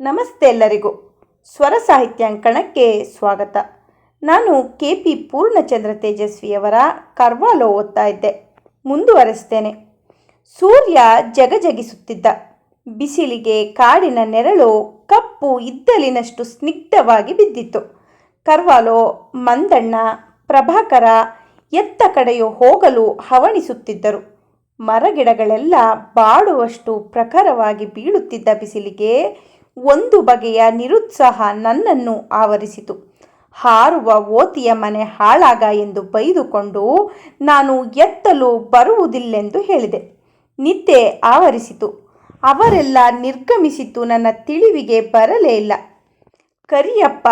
ನಮಸ್ತೆ ಎಲ್ಲರಿಗೂ. ಸ್ವರ ಸಾಹಿತ್ಯಾಂಕಣಕ್ಕೆ ಸ್ವಾಗತ. ನಾನು ಕೆ ಪಿ ಪೂರ್ಣಚಂದ್ರ ತೇಜಸ್ವಿಯವರ ಕರ್ವಾಲೋ ಓದ್ತಾ ಇದ್ದೆ. ಮುಂದುವರೆಸ್ತೇನೆ. ಸೂರ್ಯ ಜಗಜಗಿಸುತ್ತಿದ್ದ. ಬಿಸಿಲಿಗೆ ಕಾಡಿನ ನೆರಳು ಕಪ್ಪು ಇದ್ದಲಿನಷ್ಟು ಸ್ನಿಗ್ಧವಾಗಿ ಬಿದ್ದಿತ್ತು. ಕರ್ವಾಲೋ, ಮಂದಣ್ಣ, ಪ್ರಭಾಕರ ಎತ್ತ ಕಡೆಯೋ ಹೋಗಲು ಹವಣಿಸುತ್ತಿದ್ದರು. ಮರಗಿಡಗಳೆಲ್ಲ ಬಾಡುವಷ್ಟು ಪ್ರಖರವಾಗಿ ಬೀಳುತ್ತಿದ್ದ ಬಿಸಿಲಿಗೆ ಒಂದು ಬಗೆಯ ನಿರುತ್ಸಾಹ ನನ್ನನ್ನು ಆವರಿಸಿತು. ಹಾರುವ ಓತಿಯ ಮನೆ ಹಾಳಾಗ ಎಂದು ಬೈದುಕೊಂಡು ನಾನು ಎತ್ತಲು ಬರುವುದಿಲ್ಲೆಂದು ಹೇಳಿದೆ. ನಿದ್ದೆ ಆವರಿಸಿತು. ಅವರೆಲ್ಲ ನಿರ್ಗಮಿಸಿತು ನನ್ನ ತಿಳಿವಿಗೆ ಬರಲೇ ಇಲ್ಲ. ಕರಿಯಪ್ಪ,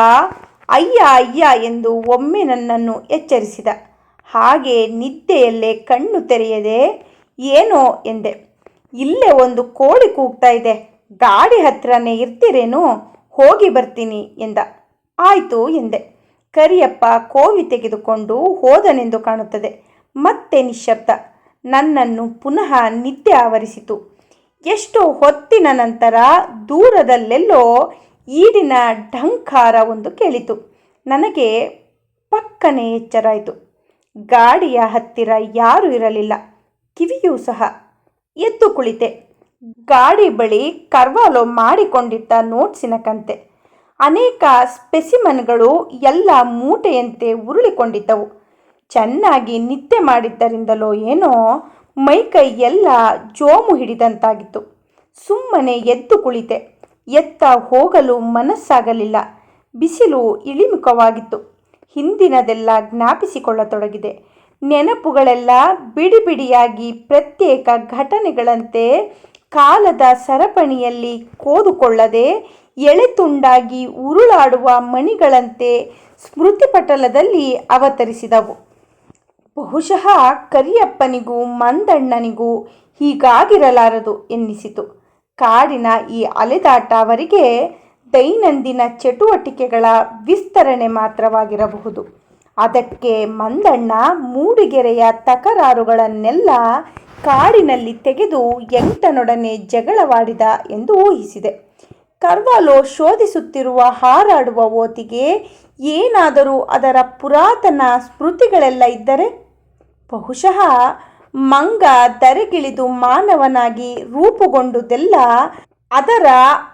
ಅಯ್ಯ ಅಯ್ಯ ಎಂದು ಒಮ್ಮೆ ನನ್ನನ್ನು ಎಚ್ಚರಿಸಿದ. ಹಾಗೆ ನಿದ್ದೆಯಲ್ಲೇ ಕಣ್ಣು ತೆರೆಯದೆ, ಏನೋ ಎಂದೆ. ಇಲ್ಲೇ ಒಂದು ಕೋಳಿ ಕೂಗ್ತಾ ಇದೆ. ಗಾಡಿ ಹತ್ರನೇ ಇರ್ತೀರೇನು, ಹೋಗಿ ಬರ್ತೀನಿ ಎಂದ. ಆಯಿತು ಎಂದೆ. ಕರಿಯಪ್ಪ ಕೋವಿ ತೆಗೆದುಕೊಂಡು ಹೋದನೆಂದು ಕಾಣುತ್ತದೆ. ಮತ್ತೆ ನಿಶ್ಶಬ್ದ ನನ್ನನ್ನು ಪುನಃ ನಿದ್ದೆ ಆವರಿಸಿತು. ಎಷ್ಟು ಹೊತ್ತಿನ ನಂತರ ದೂರದಲ್ಲೆಲ್ಲೋ ಈಡಿನ ಢಂಕಾರ ಒಂದು ಕೇಳಿತು. ನನಗೆ ಪಕ್ಕನೆ ಎಚ್ಚರಾಯಿತು. ಗಾಡಿಯ ಹತ್ತಿರ ಯಾರೂ ಇರಲಿಲ್ಲ. ಕಿವಿಯೂ ಸಹ. ಎದ್ದು ಕುಳಿತೆ. ಗಾಡಿ ಬಳಿ ಕರ್ವಾಲೋ ಮಾಡಿಕೊಂಡಿದ್ದ ನೋಟ್ಸಿನ ಕಂತೆ. ಅನೇಕ ಸ್ಪೆಸಿಮನ್ಗಳು ಎಲ್ಲ ಮೂಟೆಯಂತೆ ಉರುಳಿಕೊಂಡಿದ್ದವು. ಚೆನ್ನಾಗಿ ನಿದ್ದೆ ಮಾಡಿದ್ದರಿಂದಲೋ ಏನೋ ಮೈಕೈ ಎಲ್ಲ ಜೋಮು ಹಿಡಿದಂತಾಗಿತ್ತು. ಸುಮ್ಮನೆ ಎದ್ದು ಕುಳಿತೆ. ಎತ್ತ ಹೋಗಲು ಮನಸ್ಸಾಗಲಿಲ್ಲ. ಬಿಸಿಲು ಇಳಿಮುಖವಾಗಿತ್ತು. ಹಿಂದಿನದೆಲ್ಲ ಜ್ಞಾಪಿಸಿಕೊಳ್ಳತೊಡಗಿದೆ. ನೆನಪುಗಳೆಲ್ಲ ಬಿಡಿ ಬಿಡಿಯಾಗಿ ಪ್ರತ್ಯೇಕ ಘಟನೆಗಳಂತೆ ಕಾಲದ ಸರಪಣಿಯಲ್ಲಿ ಕೋದುಕೊಳ್ಳದೆ ಎಳೆತುಂಡಾಗಿ ಉರುಳಾಡುವ ಮಣಿಗಳಂತೆ ಸ್ಮೃತಿಪಟಲದಲ್ಲಿ ಅವತರಿಸಿದವು. ಬಹುಶಃ ಕರಿಯಪ್ಪನಿಗೂ ಮಂದಣ್ಣನಿಗೂ ಹೀಗಾಗಿರಲಾರದು ಎನ್ನಿಸಿತು. ಕಾಡಿನ ಈ ಅಲೆದಾಟ ಅವರಿಗೆ ದೈನಂದಿನ ಚಟುವಟಿಕೆಗಳ ವಿಸ್ತರಣೆ ಮಾತ್ರವಾಗಿರಬಹುದು. ಅದಕ್ಕೆ ಮಂದಣ್ಣ ಮೂಡಿಗೆರೆಯ ತಕರಾರುಗಳನ್ನೆಲ್ಲ ಕಾಡಿನಲ್ಲಿ ತೆಗೆದು ಎಂಟನೊಡನೆ ಜಗಳವಾಡಿದ ಎಂದು ಊಹಿಸಿದೆ. ಕರ್ವಾಲೋ ಶೋಧಿಸುತ್ತಿರುವ ಹಾರಾಡುವ ಓತಿಗೆ ಏನಾದರೂ ಅದರ ಪುರಾತನ ಸ್ಮೃತಿಗಳೆಲ್ಲ ಇದ್ದರೆ? ಬಹುಶಃ ಮಂಗ ದರೆಗಿಳಿದು ಮಾನವನಾಗಿ ರೂಪುಗೊಂಡುದೆಲ್ಲ ಅದರ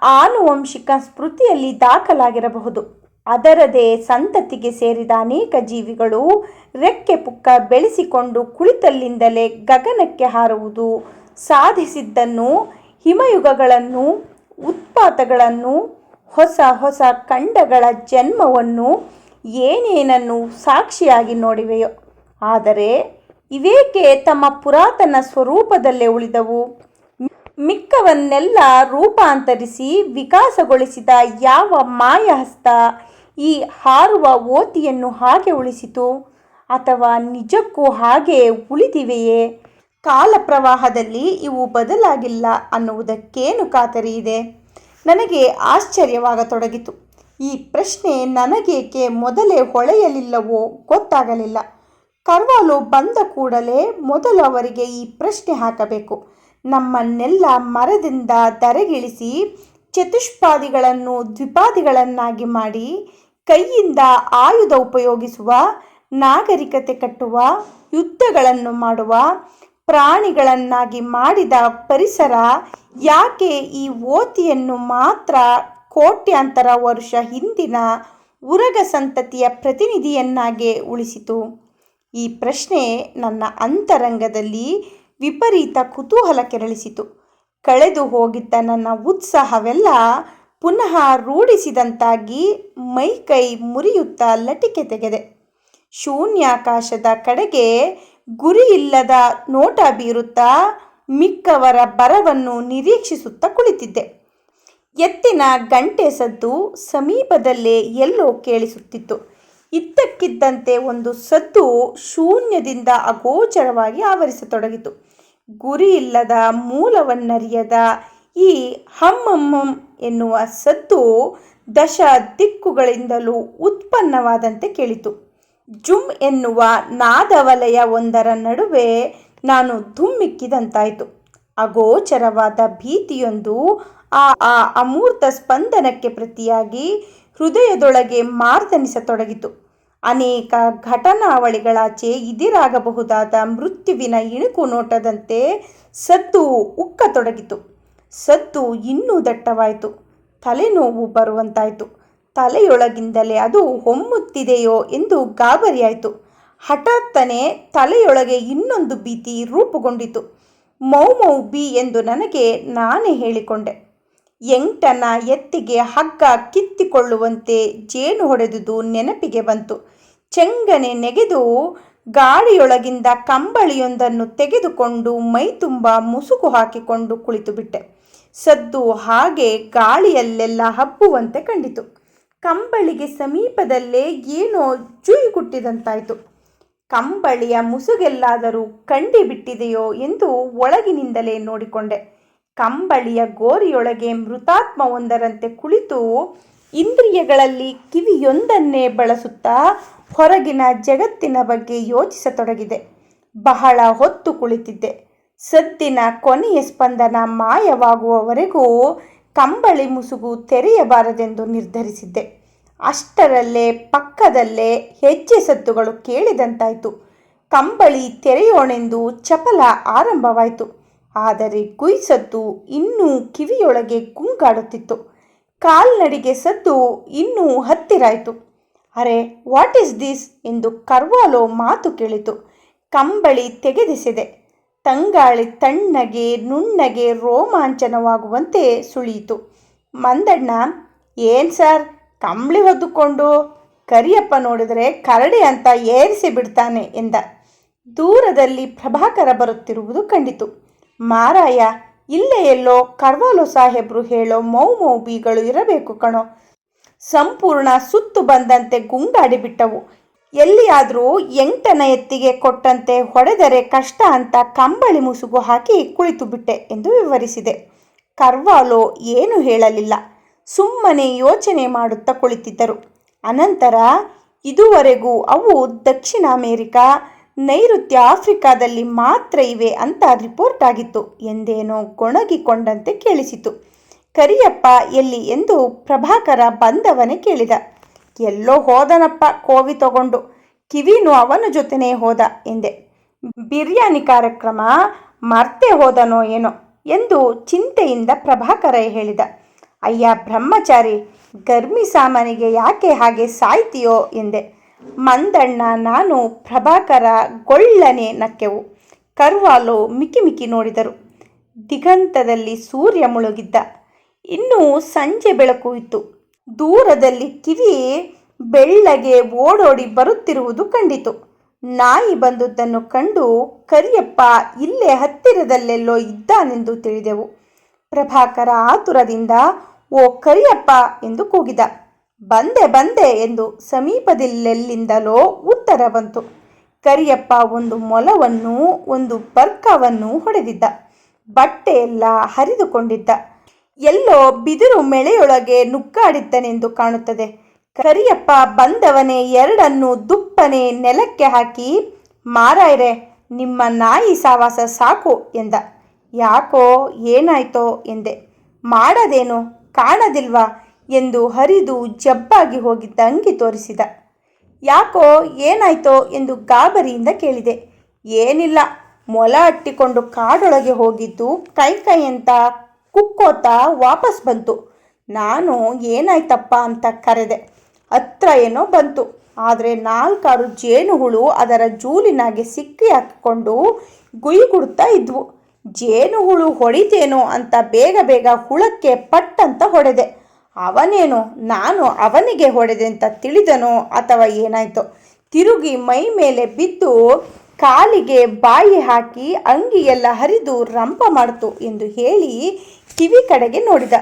ಆನುವಂಶಿಕ ಸ್ಮೃತಿಯಲ್ಲಿ ದಾಖಲಾಗಿರಬಹುದು. ಅದರದೇ ಸಂತತಿಗೆ ಸೇರಿದ ಅನೇಕ ಜೀವಿಗಳು ರೆಕ್ಕೆ ಪುಕ್ಕ ಬೆಳೆಸಿಕೊಂಡು ಕುಳಿತಲ್ಲಿಂದಲೇ ಗಗನಕ್ಕೆ ಹಾರುವುದು. ಸಾಧಿಸಿದ್ದನ್ನು, ಹಿಮಯುಗಗಳನ್ನು, ಉತ್ಪಾತಗಳನ್ನು, ಹೊಸ ಹೊಸ ಖಂಡಗಳ ಜನ್ಮವನ್ನು ಏನೇನನ್ನು ಸಾಕ್ಷಿಯಾಗಿ ನೋಡಿವೆಯೋ, ಆದರೆ ಇವೇಕೆ ತಮ್ಮ ಪುರಾತನ ಸ್ವರೂಪದಲ್ಲೇ ಉಳಿದವು? ಮಿಕ್ಕವನ್ನೆಲ್ಲ ರೂಪಾಂತರಿಸಿ ವಿಕಾಸಗೊಳಿಸಿದ ಯಾವ ಮಾಯಹಸ್ತ ಈ ಹಾರುವ ಓತಿಯನ್ನು ಹಾಗೆ ಉಳಿಸಿತು? ಅಥವಾ ನಿಜಕ್ಕೂ ಹಾಗೆ ಉಳಿದಿವೆಯೇ? ಕಾಲ ಪ್ರವಾಹದಲ್ಲಿ ಇವು ಬದಲಾಗಿಲ್ಲ ಅನ್ನುವುದಕ್ಕೇನು ಖಾತರಿ ಇದೆ? ನನಗೆ ಆಶ್ಚರ್ಯವಾಗತೊಡಗಿತು. ಈ ಪ್ರಶ್ನೆ ನನಗೇಕೆ ಮೊದಲೇ ಹೊಳೆಯಲಿಲ್ಲವೋ ಗೊತ್ತಾಗಲಿಲ್ಲ. ಕರ್ವಾಲು ಬಂದ ಕೂಡಲೇ ಮೊದಲು ಅವರಿಗೆ ಈ ಪ್ರಶ್ನೆ ಹಾಕಬೇಕು. ನಮ್ಮನ್ನೆಲ್ಲ ಮರದಿಂದ ಧರೆಗಿಳಿಸಿ ಚತುಷ್ಪಾದಿಗಳನ್ನು ದ್ವಿಪಾದಿಗಳನ್ನಾಗಿ ಮಾಡಿ ಕೈಯಿಂದ ಆಯುಧ ಉಪಯೋಗಿಸುವ, ನಾಗರಿಕತೆ ಕಟ್ಟುವ, ಯುದ್ಧಗಳನ್ನು ಮಾಡುವ, ಪ್ರಾಣಿಗಳನ್ನಾಗಿ ಮಾಡಿದ ಪರಿಸರ ಯಾಕೆ ಈ ಓತಿಯನ್ನು ಮಾತ್ರ ಕೋಟ್ಯಾಂತರ ವರ್ಷ ಹಿಂದಿನ ಉರಗ ಸಂತತಿಯ ಪ್ರತಿನಿಧಿಯನ್ನಾಗೆ ಉಳಿಸಿತು? ಈ ಪ್ರಶ್ನೆ ನನ್ನ ಅಂತರಂಗದಲ್ಲಿ ವಿಪರೀತ ಕುತೂಹಲ ಕೆರಳಿಸಿತು. ಕಳೆದು ಹೋಗಿದ್ದ ನನ್ನ ಉತ್ಸಾಹವೆಲ್ಲ ಪುನಃ ರೂಢಿಸಿದಂತಾಗಿ ಮೈಕೈ ಮುರಿಯುತ್ತಾ ಲಟಿಕೆ ತೆಗೆದೆ. ಶೂನ್ಯಾಕಾಶದ ಕಡೆಗೆ ಗುರಿಯಿಲ್ಲದ ನೋಟ ಬೀರುತ್ತಾ ಮಿಕ್ಕವರ ಬರವನ್ನು ನಿರೀಕ್ಷಿಸುತ್ತಾ ಕುಳಿತಿದ್ದೆ. ಎತ್ತಿನ ಗಂಟೆ ಸದ್ದು ಸಮೀಪದಲ್ಲೇ ಎಲ್ಲೋ ಕೇಳಿಸುತ್ತಿತ್ತು. ಇದ್ದಕ್ಕಿದ್ದಂತೆ ಒಂದು ಸದ್ದು ಶೂನ್ಯದಿಂದ ಅಗೋಚರವಾಗಿ ಆವರಿಸತೊಡಗಿತು. ಗುರಿಯಿಲ್ಲದ ಮೂಲವನ್ನರಿಯದ ಈ ಹಮ್ಮಮ್ಮಂ ಎನ್ನುವ ಸದ್ದು ದಶ ದಿಕ್ಕುಗಳಿಂದಲೂ ಉತ್ಪನ್ನವಾದಂತೆ ಕೇಳಿತು. ಜುಮ್ ಎನ್ನುವ ನಾದವಲಯ ಒಂದರ ನಡುವೆ ನಾನು ಧುಮ್ಮಿಕ್ಕಿದಂತಾಯಿತು. ಅಗೋಚರವಾದ ಭೀತಿಯೊಂದು ಆ ಆ ಅಮೂರ್ತ ಸ್ಪಂದನಕ್ಕೆ ಪ್ರತಿಯಾಗಿ ಹೃದಯದೊಳಗೆ ಮಾರ್ದನಿಸತೊಡಗಿತು. ಅನೇಕ ಘಟನಾವಳಿಗಳಾಚೆ ಇದಿರಾಗಬಹುದಾದ ಮೃತ್ಯುವಿನ ಇಣುಕು ನೋಟದಂತೆ ಸದ್ದು ಉಕ್ಕತೊಡಗಿತು. ಸದ್ದು ಇನ್ನೂ ದಟ್ಟವಾಯಿತು. ತಲೆನೋವು ಬರುವಂತಾಯಿತು. ತಲೆಯೊಳಗಿಂದಲೇ ಅದು ಹೊಮ್ಮುತ್ತಿದೆಯೋ ಎಂದು ಗಾಬರಿಯಾಯಿತು. ಹಠಾತ್ತನೆ ತಲೆಯೊಳಗೆ ಇನ್ನೊಂದು ಭೀತಿ ರೂಪುಗೊಂಡಿತು. ಮೌ ಬಿ ಎಂದು ನನಗೆ ನಾನೇ ಹೇಳಿಕೊಂಡೆ. ಎಂಟನ ಎತ್ತಿಗೆ ಹಗ್ಗ ಕಿತ್ತಿಕೊಳ್ಳುವಂತೆ ಜೇನು ಹೊಡೆದುದು ನೆನಪಿಗೆ ಬಂತು. ಚೆಂಗನೆ ನೆಗೆದು ಗಾಳಿಯೊಳಗಿಂದ ಕಂಬಳಿಯೊಂದನ್ನು ತೆಗೆದುಕೊಂಡು ಮೈ ತುಂಬ ಮುಸುಕು ಹಾಕಿಕೊಂಡು ಕುಳಿತುಬಿಟ್ಟೆ. ಸದ್ದು ಹಾಗೆ ಗಾಳಿಯಲ್ಲೆಲ್ಲ ಹಬ್ಬುವಂತೆ ಕಂಡಿತು. ಕಂಬಳಿಗೆ ಸಮೀಪದಲ್ಲೇ ಏನೋ ಜುಯಿ ಕುಟ್ಟಿದಂತಾಯಿತು ಕಂಬಳಿಯ ಮುಸುಗೆಲ್ಲಾದರೂ ಕಂಡಿಬಿಟ್ಟಿದೆಯೋ ಎಂದು ಒಳಗಿನಿಂದಲೇ ನೋಡಿಕೊಂಡೆ. ಕಂಬಳಿಯ ಗೋರಿಯೊಳಗೆ ಮೃತಾತ್ಮವೊಂದರಂತೆ ಕುಳಿತು ಇಂದ್ರಿಯಗಳಲ್ಲಿ ಕಿವಿಯೊಂದನ್ನೇ ಬಳಸುತ್ತಾ ಹೊರಗಿನ ಜಗತ್ತಿನ ಬಗ್ಗೆ ಯೋಚಿಸತೊಡಗಿದೆ. ಬಹಳ ಹೊತ್ತು ಕುಳಿತಿದ್ದೆ. ಸದ್ದಿನ ಕೊನೆಯ ಸ್ಪಂದನ ಮಾಯವಾಗುವವರೆಗೂ ಕಂಬಳಿ ಮುಸುಗು ತೆರೆಯಬಾರದೆಂದು ನಿರ್ಧರಿಸಿದ್ದೆ. ಅಷ್ಟರಲ್ಲೇ ಪಕ್ಕದಲ್ಲೇ ಹೆಜ್ಜೆ ಸದ್ದುಗಳು ಕೇಳಿದಂತಾಯಿತು. ಕಂಬಳಿ ತೆರೆಯೋಣೆಂದು ಚಪಲ ಆರಂಭವಾಯಿತು. ಆದರೆ ಗುಯ್ಸದ್ದು ಇನ್ನೂ ಕಿವಿಯೊಳಗೆ ಕುಂಗಾಡುತ್ತಿತ್ತು. ಕಾಲ್ನಡಿಗೆ ಸದ್ದು ಇನ್ನೂ ಹತ್ತಿರಾಯಿತು. ಅರೆ, ವಾಟ್ ಈಸ್ ದಿಸ್? ಎಂದು ಕರ್ವಾಲೋ ಮಾತು ಕೇಳಿತು. ಕಂಬಳಿ ತೆಗೆದಿಸಿದೆ. ತಂಗಾಳಿ ತಣ್ಣಗೆ ನುಣ್ಣಗೆ ರೋಮಾಂಚನವಾಗುವಂತೆ ಸುಳಿಯಿತು. ಮಂದಣ್ಣ, ಏನು ಸರ್? ಕಂಬಳಿ ಹೊದ್ದುಕೊಂಡು? ಕರಿಯಪ್ಪ ನೋಡಿದರೆ ಕರಡಿ ಅಂತ ಏರಿಸಿ ಬಿಡ್ತಾನೆ ಎಂದ. ದೂರದಲ್ಲಿ ಪ್ರಭಾಕರ ಬರುತ್ತಿರುವುದು ಕಂಡಿತು. ಮಾರಾಯ, ಇಲ್ಲೇ ಎಲ್ಲೋ ಕರ್ವಾಲೋ ಸಾಹೇಬ್ರು ಹೇಳೋ ಮೌ ಮೌ ಬೀಗಳು ಇರಬೇಕು ಕಣೋ. ಸಂಪೂರ್ಣ ಸುತ್ತು ಬಂದಂತೆ ಗುಂಗಾಡಿಬಿಟ್ಟವು ಎಲ್ಲಿಯಾದರೂ ಎಂಟನ ಎತ್ತಿಗೆ ಕೊಟ್ಟಂತೆ ಹೊಡೆದರೆ ಕಷ್ಟ ಅಂತ ಕಂಬಳಿ ಮುಸುಗು ಹಾಕಿ ಕುಳಿತು ಬಿಟ್ಟೆ ಎಂದು ವಿವರಿಸಿದೆ. ಕರ್ವಾಲೋ ಏನು ಹೇಳಲಿಲ್ಲ. ಸುಮ್ಮನೆ ಯೋಚನೆ ಮಾಡುತ್ತಾ ಕುಳಿತಿದ್ದರು. ಅನಂತರ, ಇದುವರೆಗೂ ಅವು ದಕ್ಷಿಣ ಅಮೇರಿಕಾ ನೈಋತ್ಯ ಆಫ್ರಿಕಾದಲ್ಲಿ ಮಾತ್ರ ಇವೆ ಅಂತ ರಿಪೋರ್ಟ್ ಆಗಿತ್ತು. ಎಂದೇನೋ ಕೊಣಗಿಕೊಂಡಂತೆ ಕೇಳಿಸಿತು. ಕರಿಯಪ್ಪ ಎಲ್ಲಿ ಎಂದು ಪ್ರಭಾಕರ ಬಂದವನೇ ಕೇಳಿದ. ಎಲ್ಲೋ ಹೋದನಪ್ಪ ಕೋವಿ ತಗೊಂಡು. ಕಿವಿನೂ ಅವನ ಜೊತೆನೇ ಹೋದ ಎಂದೆ. ಬಿರಿಯಾನಿ ಕಾರ್ಯಕ್ರಮ ಮರ್ತೆ ಹೋದನೋ ಏನೋ ಎಂದು ಚಿಂತೆಯಿಂದ ಪ್ರಭಾಕರ ಹೇಳಿದ. ಅಯ್ಯ ಬ್ರಹ್ಮಚಾರಿ, ಗರ್ಮಿ ಸಾಮಾನಿಗೆ ಯಾಕೆ ಹಾಗೆ ಸಾಯ್ತೀಯೋ ಎಂದೆ. ಮಂದಣ್ಣ, ನಾನು ಪ್ರಭಾಕರ ಗೊಳ್ಳನೆ ನಕ್ಕೆವು. ಕರ್ವಾಲು ಮಿಕಿಮಿಕಿ ಮಿಕಿ ನೋಡಿದರು. ದಿಗಂತದಲ್ಲಿ ಸೂರ್ಯ ಮುಳುಗಿದ್ದ. ಇನ್ನೂ ಸಂಜೆ ಬೆಳಕು ಇತ್ತು. ದೂರದಲ್ಲಿ ಕಿವಿ ಬೆಳ್ಳಗೆ ಓಡೋಡಿ ಬರುತ್ತಿರುವುದು ಕಂಡಿತು. ನಾಯಿ ಬಂದುದನ್ನು ಕಂಡು ಕರಿಯಪ್ಪ, ಇಲ್ಲೇ ಹತ್ತಿರದಲ್ಲೆಲ್ಲೋ ಇದ್ದಾನೆಂದು ತಿಳಿದೆವು. ಪ್ರಭಾಕರ ಆತುರದಿಂದ, ಓ ಕರಿಯಪ್ಪ ಎಂದು ಕೂಗಿದ. ಬಂದೆ ಬಂದೆ ಎಂದು ಸಮೀಪದಲ್ಲೆಲ್ಲಿಂದಲೋ ಉತ್ತರ ಬಂತು. ಕರಿಯಪ್ಪ ಒಂದು ಮೊಲವನ್ನು ಒಂದು ಬರ್ಕವನ್ನು ಹೊಡೆದಿದ್ದ. ಬಟ್ಟೆಯೆಲ್ಲ ಹರಿದುಕೊಂಡಿದ್ದ. ಎಲ್ಲೋ ಬಿದಿರು ಮೆಳೆಯೊಳಗೆ ನುಗ್ಗಾಡಿದ್ದನೆಂದು ಕಾಣುತ್ತದೆ. ಕರಿಯಪ್ಪ ಬಂದವನೇ ಎರಡನ್ನು ದುಪ್ಪನೆ ನೆಲಕ್ಕೆ ಹಾಕಿ, ಮಾರಾಯ್ರೆ, ನಿಮ್ಮ ನಾಯಿ ಸಾವಾಸ ಸಾಕು ಎಂದ. ಯಾಕೋ, ಏನಾಯ್ತೋ ಎಂದೆ. ಮಾಡದೇನು? ಕಾಣದಿಲ್ವಾ? ಎಂದು ಹರಿದು ಜಬ್ಬಾಗಿ ಹೋಗಿದ್ದ ಅಂಗಿ ತೋರಿಸಿದ. ಯಾಕೋ ಏನಾಯ್ತೋ ಎಂದು ಗಾಬರಿಯಿಂದ ಕೇಳಿದೆ. ಏನಿಲ್ಲ, ಮೊಲ ಅಟ್ಟಿಕೊಂಡು ಕಾಡೊಳಗೆ ಹೋಗಿದ್ದು ಕೈ ಕೈ ಅಂತ ಕುಕ್ಕೋತಾ ವಾಪಸ್ ಬಂತು. ನಾನು ಏನಾಯ್ತಪ್ಪ ಅಂತ ಕರೆದೆ. ಹತ್ರ ಏನೋ ಬಂತು. ಆದರೆ ನಾಲ್ಕಾರು ಜೇನುಹುಳು ಅದರ ಜೂಲಿನಾಗೆ ಸಿಕ್ಕಿ ಹಾಕಿಕೊಂಡು ಗುಯಿ ಕೊಡ್ತಾ ಇದ್ವು. ಜೇನುಹುಳು ಹೊಡಿತೇನೋ ಅಂತ ಬೇಗ ಬೇಗ ಹುಳಕ್ಕೆ ಪಟ್ಟಂತ ಹೊಡೆದೆ. ಅವನೇನು? ನಾನು ಅವನಿಗೆ ಹೊಡೆದೆ ಅಂತ ತಿಳಿದನೋ ಅಥವಾ ಏನಾಯ್ತೋ? ತಿರುಗಿ ಮೈ ಮೇಲೆ ಬಿದ್ದು ಕಾಲಿಗೆ ಬಾಯಿ ಹಾಕಿ ಅಂಗಿಯೆಲ್ಲ ಹರಿದು ರಂಪ ಮಾಡ್ತು ಎಂದು ಹೇಳಿ ಕಿವಿ ಕಡೆಗೆ ನೋಡಿದ.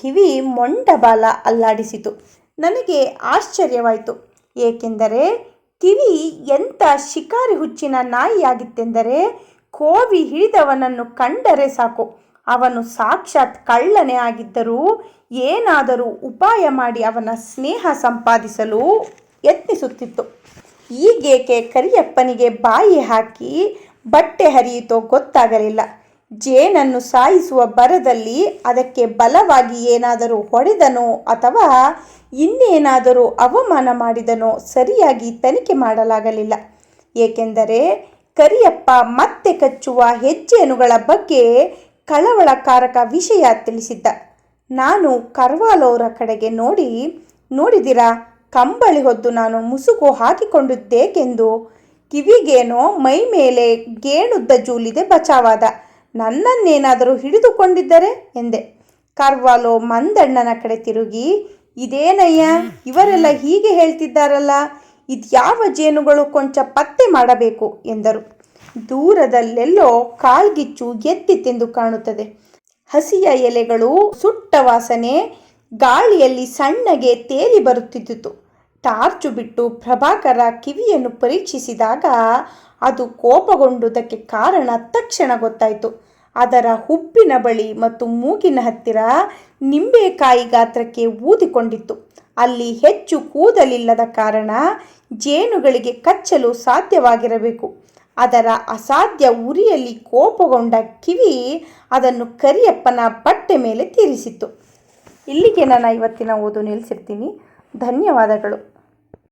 ಕಿವಿ ಮೊಂಡಬಾಲ ಅಲ್ಲಾಡಿಸಿತು. ನನಗೆ ಆಶ್ಚರ್ಯವಾಯಿತು. ಏಕೆಂದರೆ ಕಿವಿ ಎಂಥ ಶಿಕಾರಿ ಹುಚ್ಚಿನ ನಾಯಿಯಾಗಿತ್ತೆಂದರೆ ಕೋವಿ ಹಿಡಿದವನನ್ನು ಕಂಡರೆ ಸಾಕು. ಅವನು ಸಾಕ್ಷಾತ್ ಕಳ್ಳನೇ ಆಗಿದ್ದರೂ ಏನಾದರೂ ಉಪಾಯ ಮಾಡಿ ಅವನ ಸ್ನೇಹ ಸಂಪಾದಿಸಲು ಯತ್ನಿಸುತ್ತಿತ್ತು. ಈಗೇಕೆ ಕರಿಯಪ್ಪನಿಗೆ ಬಾಯಿ ಹಾಕಿ ಬಟ್ಟೆ ಹರಿಯಿತೋ ಗೊತ್ತಾಗಲಿಲ್ಲ. ಜೇನನ್ನು ಸಾಯಿಸುವ ಬರದಲ್ಲಿ ಅದಕ್ಕೆ ಬಲವಾಗಿ ಏನಾದರೂ ಹೊಡೆದನೋ ಅಥವಾ ಇನ್ನೇನಾದರೂ ಅವಮಾನ ಮಾಡಿದನೋ ಸರಿಯಾಗಿ ತನಿಖೆ ಮಾಡಲಾಗಲಿಲ್ಲ. ಏಕೆಂದರೆ ಕರಿಯಪ್ಪ ಮತ್ತೆ ಕಚ್ಚುವ ಹೆಜ್ಜೆನುಗಳ ಬಗ್ಗೆ ಕಳವಳಕಾರಕ ವಿಷಯ ತಿಳಿಸಿದ್ದ. ನಾನು ಕರ್ವಾಲೋರ ಕಡೆಗೆ ನೋಡಿ, ನೋಡಿದಿರಾ, ಕಂಬಳಿ ಹೊದ್ದು ನಾನು ಮುಸುಕು ಹಾಕಿಕೊಂಡಿದ್ದೇಕೆಂದು. ಕಿವಿಗೇನೋ ಮೈ ಮೇಲೆ ಗೇಣುದ್ದ ಜೂಲಿದೆ ಬಚಾವಾದ. ನನ್ನನ್ನೇನಾದರೂ ಹಿಡಿದುಕೊಂಡಿದ್ದರೆ? ಎಂದೆ. ಕರ್ವಾಲೋ ಮಂದಣ್ಣನ ಕಡೆ ತಿರುಗಿ, ಇದೇನಯ್ಯ, ಇವರೆಲ್ಲ ಹೀಗೆ ಹೇಳ್ತಿದ್ದಾರಲ್ಲ? ಇದ್ಯಾವ ಜೇನುಗಳು ಕೊಂಚ ಪತ್ತೆ ಮಾಡಬೇಕು? ಎಂದರು. ದೂರದಲ್ಲೆಲ್ಲೋ ಕಾಳ್ಗಿಚ್ಚು ಎತ್ತಿತ್ತೆಂದು ಕಾಣುತ್ತದೆ. ಹಸಿಯ ಎಲೆಗಳು, ಸುಟ್ಟ ವಾಸನೆ, ಗಾಳಿಯಲ್ಲಿ ಸಣ್ಣಗೆ ತೇಲಿ ಬರುತ್ತಿದ್ದಿತು ಟಾರ್ಚು ಬಿಟ್ಟು ಪ್ರಭಾಕರ ಕಿವಿಯನ್ನು ಪರೀಕ್ಷಿಸಿದಾಗ ಅದು ಕೋಪಗೊಂಡುದಕ್ಕೆ ಕಾರಣ ತಕ್ಷಣ ಗೊತ್ತಾಯಿತು. ಅದರ ಹುಬ್ಬಿನ ಬಳಿ ಮತ್ತು ಮೂಗಿನ ಹತ್ತಿರ ನಿಂಬೆಕಾಯಿ ಗಾತ್ರಕ್ಕೆ ಊದಿಕೊಂಡಿತ್ತು. ಅಲ್ಲಿ ಹೆಚ್ಚು ಕೂದಲಿಲ್ಲದ ಕಾರಣ ಜೇನುಗಳಿಗೆ ಕಚ್ಚಲು ಸಾಧ್ಯವಾಗಿರಬೇಕು. ಅದರ ಅಸಾಧ್ಯ ಉರಿಯಲ್ಲಿ ಕೋಪಗೊಂಡ ಕಿವಿ ಅದನ್ನು ಕರಿಯಪ್ಪನ ಬಟ್ಟೆ ಮೇಲೆ ತೀರಿಸಿತ್ತು. ಇಲ್ಲಿಗೆ ನಾನು ಇವತ್ತಿನ ಓದು ನಿಲ್ಲಿಸಿರ್ತೀನಿ. ಧನ್ಯವಾದಗಳು.